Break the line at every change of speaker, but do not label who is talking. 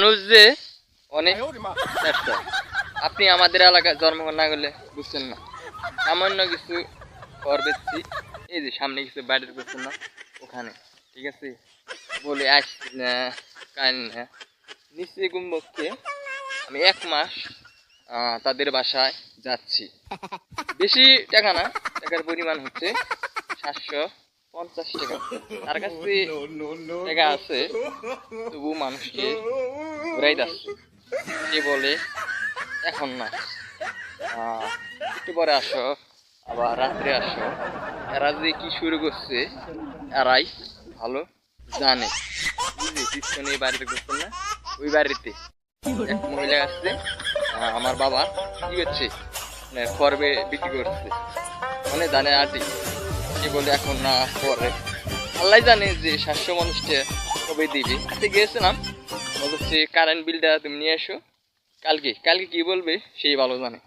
মানুষ যে অনেক আপনি আমাদের এলাকায় জন্মগ্রহণ না করলে বুঝছেন না। সামান্য কিছু কর করবেছি এই যে সামনে কিছু বাড়ির করছেন না ওখানে ঠিক আছে? বলে আসছি না কান না। নিশ্চয়ই গুম্বককে আমি এক মাস তাদের বাসায় যাচ্ছি। বেশি টাকা না টাকার পরিমাণ হচ্ছে সাতশো পঞ্চাশ টাকা। তার কাছে টাকা আছে তবু মানুষকে ঘুরাই যাচ্ছে। বলে? এখন না। একটু পরে আসো, আবার রাত্রে আসো। এরা যে কি শুরু করছে, এরাই ভালো জানে। বুঝলি? পিছনে বাড়িতে করছেন না, ওই বাড়িতে। এক মহিলা আসছে আমার বাবা কি করছে? মানে খরবে বিক্রি করছে। মানে জানে আটি সে বলে, এখন না, পরে। আল্লাহ জানে যে সাতশো মানুষটা কবে দিবে। আজকে বলছে কারেন্ট বিলটা তুমি নিয়ে এসো। কালকে কালকে কি বলবে সেই ভালো জানে।